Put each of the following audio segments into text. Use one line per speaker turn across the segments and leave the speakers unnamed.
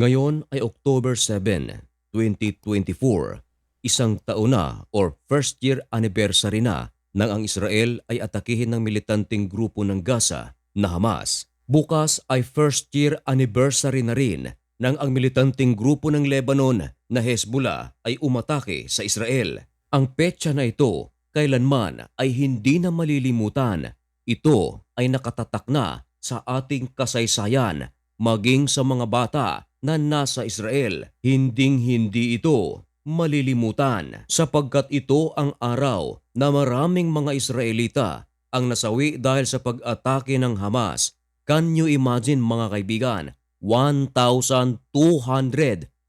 Ngayon ay October 7, 2024, isang taon na or first year anniversary na nang ang Israel ay atakihin ng militanteng grupo ng Gaza na Hamas. Bukas ay first year anniversary na rin nang ang militanteng grupo ng Lebanon na Hezbollah ay umatake sa Israel. Ang petsa na ito kailanman ay hindi na malilimutan. Ito ay nakatatak na sa ating kasaysayan maging sa mga bata na nasa Israel. Hinding-hindi ito malilimutan sapagkat ito ang araw na maraming mga Israelita ang nasawi dahil sa pag-atake ng Hamas. Can you imagine mga kaibigan? 1,200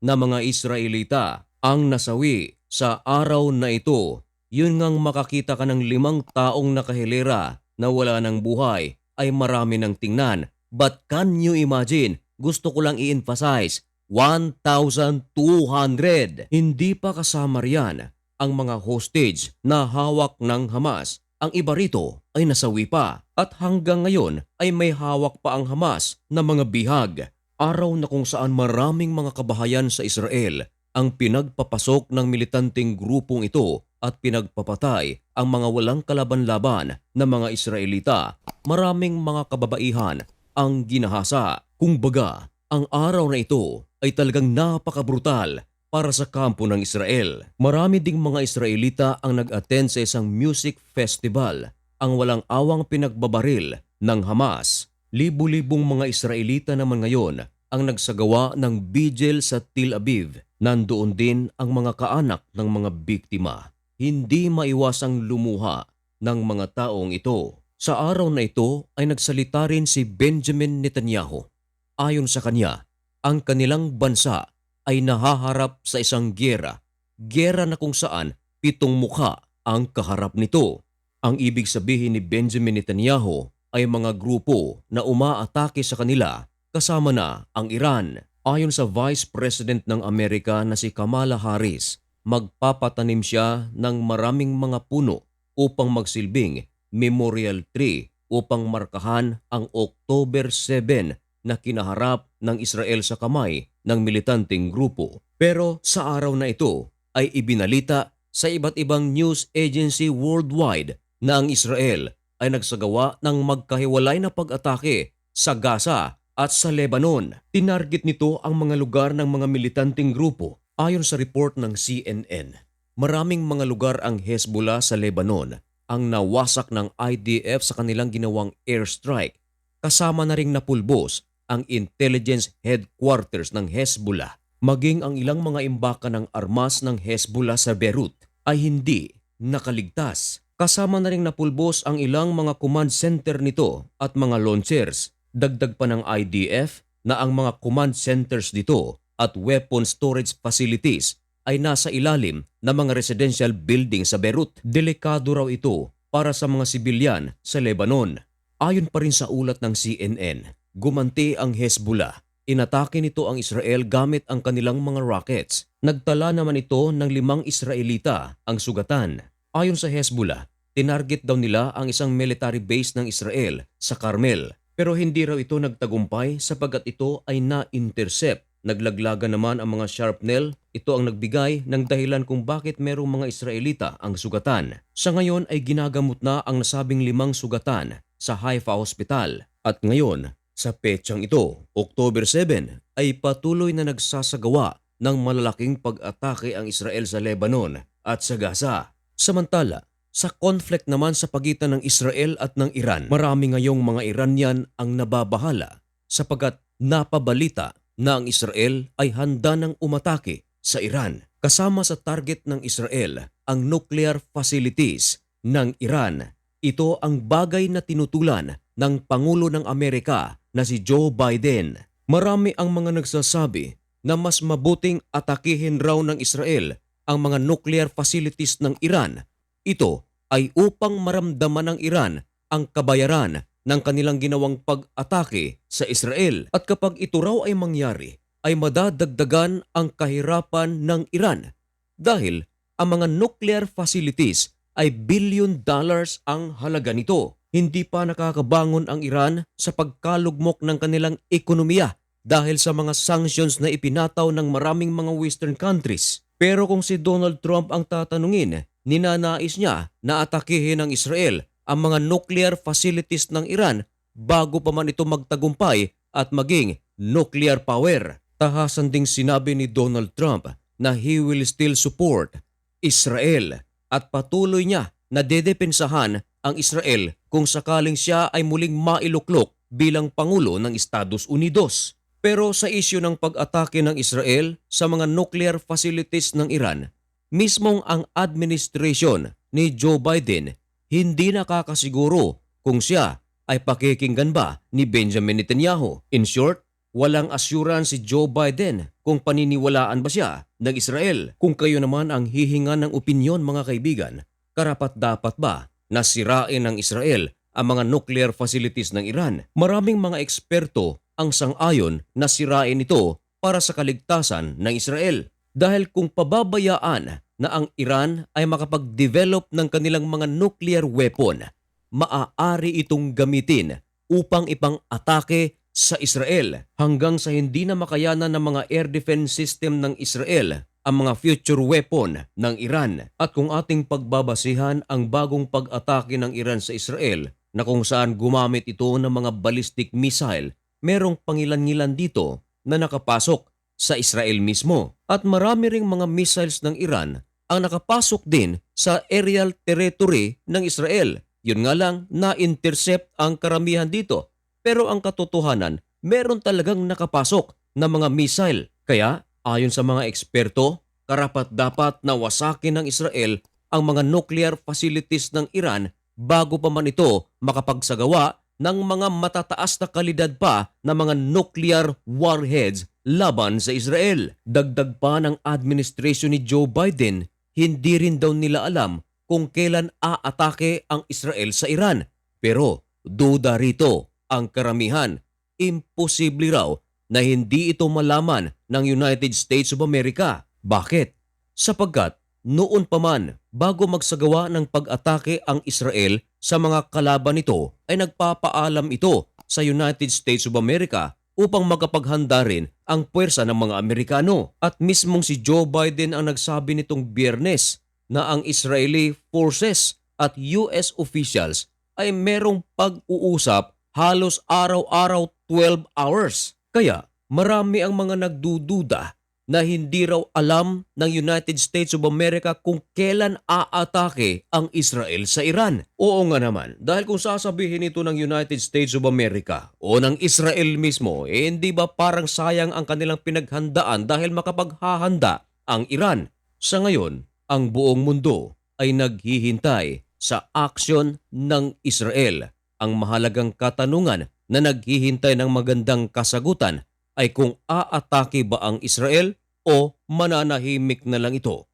na mga Israelita ang nasawi sa araw na ito. Yun ngang makakita ka ng limang taong nakahilera na wala ng buhay ay marami ng tingnan. But can you imagine? Gusto ko lang i-emphasize, 1,200. Hindi pa kasama riyan ang mga hostage na hawak ng Hamas. Ang iba rito ay nasawi pa at hanggang ngayon ay may hawak pa ang Hamas na mga bihag. Araw na kung saan maraming mga kabahayan sa Israel ang pinagpapasok ng militanteng grupong ito at pinagpapatay ang mga walang kalaban-laban na mga Israelita. Maraming mga kababaihan ang ginahasa. Kung baga, ang araw na ito ay talagang napakabrutal para sa kampo ng Israel. Marami ding mga Israelita ang nag-attend sa isang music festival ang walang awang pinagbabaril ng Hamas. Libu-libong mga Israelita naman ngayon ang nagsagawa ng vigil sa Tel Aviv. Nandoon din ang mga kaanak ng mga biktima. Hindi maiwasang lumuha ng mga taong ito. Sa araw na ito ay nagsalita rin si Benjamin Netanyahu. Ayon sa kanya, ang kanilang bansa ay nahaharap sa isang gera. Gera na kung saan pitong mukha ang kaharap nito. Ang ibig sabihin ni Benjamin Netanyahu ay mga grupo na umaatake sa kanila kasama na ang Iran. Ayon sa Vice President ng Amerika na si Kamala Harris, magpapatanim siya ng maraming mga puno upang magsilbing memorial tree upang markahan ang October 7 na kinaharap ng Israel sa kamay ng militanteng grupo. Pero sa araw na ito ay ibinalita sa iba't ibang news agency worldwide na ang Israel ay nagsagawa ng magkahiwalay na pag-atake sa Gaza at sa Lebanon. Tinarget nito ang mga lugar ng mga militanteng grupo ayon sa report ng CNN. Maraming mga lugar ang Hezbollah sa Lebanon ang nawasak ng IDF sa kanilang ginawang airstrike. Kasama na ring napulbos ang intelligence headquarters ng Hezbollah. Maging ang ilang mga imbaka ng armas ng Hezbollah sa Beirut ay hindi nakaligtas. Kasama na ring napulbos ang ilang mga command center nito at mga launchers. Dagdag pa ng IDF na ang mga command centers dito at weapon storage facilities ay nasa ilalim ng mga residential building sa Beirut. Delikado raw ito para sa mga sibilyan sa Lebanon. Ayon pa rin sa ulat ng CNN, gumanti ang Hezbollah. Inatake nito ang Israel gamit ang kanilang mga rockets. Nagtala naman ito ng limang Israelita ang sugatan. Ayon sa Hezbollah, tinarget daw nila ang isang military base ng Israel sa Carmel. Pero hindi raw ito nagtagumpay sapagat ito ay na-intercept Naglaglagan naman ang mga sharpnel. Ito ang nagbigay ng dahilan kung bakit merong mga Israelita ang sugatan. Sa ngayon ay ginagamot na ang nasabing limang sugatan sa Haifa Hospital. At ngayon, sa petsang ito, October 7, ay patuloy na nagsasagawa ng malalaking pag-atake ang Israel sa Lebanon at sa Gaza. Samantala, sa conflict naman sa pagitan ng Israel at ng Iran, marami ngayong mga Iranian ang nababahala sapagat napabalita na ang Israel ay handa ng umatake sa Iran. Kasama sa target ng Israel ang nuclear facilities ng Iran. Ito ang bagay na tinutulan ng Pangulo ng Amerika na si Joe Biden. Marami ang mga nagsasabi na mas mabuting atakihin raw ng Israel ang mga nuclear facilities ng Iran. Ito ay upang maramdaman ng Iran ang kabayaran ng kanilang ginawang pag-atake sa Israel. At kapag ito raw ay mangyari, ay madadagdagan ang kahirapan ng Iran dahil ang mga nuclear facilities ay billion dollars ang halaga nito. Hindi pa nakakabangon ang Iran sa pagkalugmok ng kanilang ekonomiya dahil sa mga sanctions na ipinataw ng maraming mga western countries. Pero kung si Donald Trump ang tatanungin, ninanais niya na atakihin ng Israel ang mga nuclear facilities ng Iran bago pa man ito magtagumpay at maging nuclear power. Tahasan ding sinabi ni Donald Trump na he will still support Israel at patuloy niya na dedepensahan ang Israel kung sakaling siya ay muling mailuklok bilang Pangulo ng Estados Unidos. Pero sa isyu ng pag-atake ng Israel sa mga nuclear facilities ng Iran, mismong ang administration ni Joe Biden hindi nakakasiguro kung siya ay pakikinggan ba ni Benjamin Netanyahu. In short, walang assurance si Joe Biden kung paniniwalaan ba siya ng Israel. Kung kayo naman ang hihinga ng opinyon mga kaibigan, karapat dapat ba na sirain ng Israel ang mga nuclear facilities ng Iran? Maraming mga eksperto ang sang-ayon na sirain ito para sa kaligtasan ng Israel. Dahil kung pababayaan na ang Iran ay makapag-develop ng kanilang mga nuclear weapon, maaari itong gamitin upang ipang-atake sa Israel hanggang sa hindi na makayanan ng mga air defense system ng Israel ang mga future weapon ng Iran. At kung ating pagbabasihan ang bagong pag-atake ng Iran sa Israel na kung saan gumamit ito ng mga ballistic missile, merong pangilan-ngilan dito na nakapasok sa Israel mismo. At marami ring mga missiles ng Iran ang nakapasok din sa aerial territory ng Israel. Yun nga lang, na-intercept ang karamihan dito. Pero ang katotohanan, meron talagang nakapasok na mga missile. Kaya, ayon sa mga eksperto, karapat dapat na wasakin ng Israel ang mga nuclear facilities ng Iran bago pa man ito makapagsagawa ng mga matataas na kalidad pa na mga nuclear warheads laban sa Israel. Dagdag pa ng administration ni Joe Biden, hindi rin daw nila alam kung kailan aatake ang Israel sa Iran. Pero duda rito ang karamihan. Imposible raw na hindi ito malaman ng United States of America. Bakit? Sapagkat noon pa man bago magsagawa ng pag-atake ang Israel sa mga kalaban nito ay nagpapaalam ito sa United States of America upang makapaghanda rin ang puwersa ng mga Amerikano. At mismong si Joe Biden ang nagsabi nitong biyernes na ang Israeli forces at US officials ay merong pag-uusap halos araw-araw 12 hours. Kaya marami ang mga nagdududa na hindi raw alam ng United States of America kung kailan aatake ang Israel sa Iran. Oo nga naman, dahil kung sasabihin ito ng United States of America o ng Israel mismo, eh hindi ba parang sayang ang kanilang pinaghandaan dahil makapaghahanda ang Iran? Sa ngayon, ang buong mundo ay naghihintay sa aksyon ng Israel. Ang mahalagang katanungan na naghihintay ng magandang kasagutan ay kung aatake ba ang Israel o mananahimik na lang ito